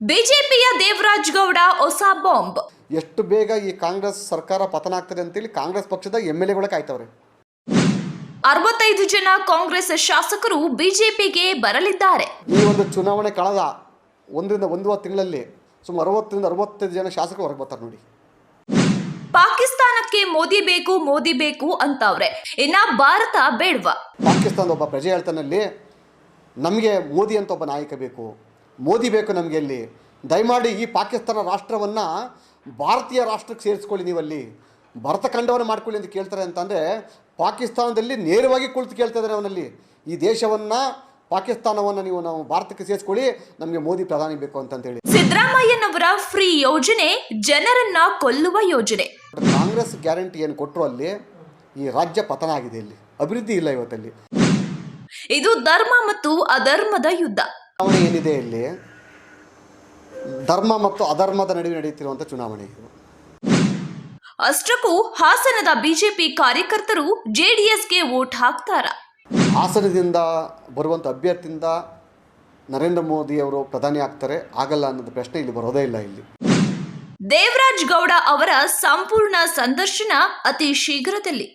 ಬಿಜೆಪಿಯ ದೇವರಾಜ್ ಗೌಡ ಹೊಸ ಬಾಂಬ್. ಎಷ್ಟು ಬೇಗ ಈ ಕಾಂಗ್ರೆಸ್ ಸರ್ಕಾರ ಪತನ ಆಗ್ತದೆ ಅಂತೇಳಿ ಕಾಂಗ್ರೆಸ್ ಪಕ್ಷದ ಎಂ ಎಲ್ ಎಗಳು ಕಾಯ್ತವ್ರೆ. ಅರವತ್ತೈದು ಜನ ಕಾಂಗ್ರೆಸ್ ಶಾಸಕರು ಬಿಜೆಪಿಗೆ ಬರಲಿದ್ದಾರೆ. ಈ ಒಂದು ಚುನಾವಣೆ ಕಳೆದ ಒಂದರಿಂದ ಒಂದೂವರೆ ತಿಂಗಳಲ್ಲಿ ಸುಮಾರು ಅರವತ್ತರಿಂದ ಅರವತ್ತೈದು ಜನ ಶಾಸಕರು ಹೊರಗೆ ಬರ್ತಾರೆ ನೋಡಿ. ಪಾಕಿಸ್ತಾನಕ್ಕೆ ಮೋದಿ ಬೇಕು ಮೋದಿ ಬೇಕು ಅಂತವ್ರೆ. ಇನ್ನ ಭಾರತ ಬೇಡ್ವಾ? ಪಾಕಿಸ್ತಾನದ ಒಬ್ಬ ಪ್ರಜೆ ಹೇಳ್ತಾನಲ್ಲಿ ನಮಗೆ ಮೋದಿ ಅಂತ ಒಬ್ಬ ನಾಯಕ ಬೇಕು. ಮೋದಿ ಬೇಕು ನಮಗೆ ಅಲ್ಲಿ. ದಯಮಾಡಿ ಈ ಪಾಕಿಸ್ತಾನ ರಾಷ್ಟ್ರವನ್ನು ಭಾರತೀಯ ರಾಷ್ಟ್ರಕ್ಕೆ ಸೇರಿಸ್ಕೊಳ್ಳಿ ನೀವಲ್ಲಿ. ಭರತ ಖಂಡವನ್ನು ಮಾಡ್ಕೊಳ್ಳಿ ಅಂತ ಕೇಳ್ತಾರೆ ಅಂತಂದರೆ ಪಾಕಿಸ್ತಾನದಲ್ಲಿ ನೇರವಾಗಿ ಕುಳಿತು ಕೇಳ್ತಾ ಇದ್ದಾರೆ ಅವನಲ್ಲಿ. ಈ ದೇಶವನ್ನು ಪಾಕಿಸ್ತಾನವನ್ನು ನೀವು ನಾವು ಭಾರತಕ್ಕೆ ಸೇರಿಸ್ಕೊಳ್ಳಿ ನಮಗೆ ಮೋದಿ ಪ್ರಧಾನಿ ಬೇಕು ಅಂತಂತೇಳಿ ಸಿದ್ದರಾಮಯ್ಯನವರ ಫ್ರೀ ಯೋಜನೆ ಜನರನ್ನ ಕೊಲ್ಲುವ ಯೋಜನೆ. ಕಾಂಗ್ರೆಸ್ ಗ್ಯಾರಂಟಿ ಏನು ಕೊಟ್ಟರು ಅಲ್ಲಿ? ಈ ರಾಜ್ಯ ಪತನ ಆಗಿದೆ ಇಲ್ಲಿ. ಅಭಿವೃದ್ಧಿ ಇಲ್ಲ ಇವತ್ತಲ್ಲಿ. ಇದು ಧರ್ಮ ಮತ್ತು ಅಧರ್ಮದ ಯುದ್ಧ. ಚುನಾವಣೆ ಏನಿದೆ ಇಲ್ಲಿ? ಧರ್ಮ ಮತ್ತು ಅಧರ್ಮದ ನಡುವೆ ನಡೆಯುತ್ತಿರುವಂತಹ ಚುನಾವಣೆ ಇದು. ಅಷ್ಟಕ್ಕೂ ಹಾಸನದ ಬಿಜೆಪಿ ಕಾರ್ಯಕರ್ತರು ಜೆಡಿಎಸ್ಗೆ ವೋಟ್ ಹಾಕ್ತಾರ? ಹಾಸನದಿಂದ ಬರುವಂತ ಅಭ್ಯರ್ಥಿಯಿಂದ ನರೇಂದ್ರ ಮೋದಿ ಅವರು ಪ್ರಧಾನಿ ಆಗ್ತಾರೆ. ಆಗಲ್ಲ ಅನ್ನೋದು ಪ್ರಶ್ನೆ ಇಲ್ಲಿ ಬರೋದೇ ಇಲ್ಲ ಇಲ್ಲಿ. ದೇವರಾಜ್ ಗೌಡ ಅವರ ಸಂಪೂರ್ಣ ಸಂದರ್ಶನ ಅತಿ ಶೀಘ್ರದಲ್ಲಿ.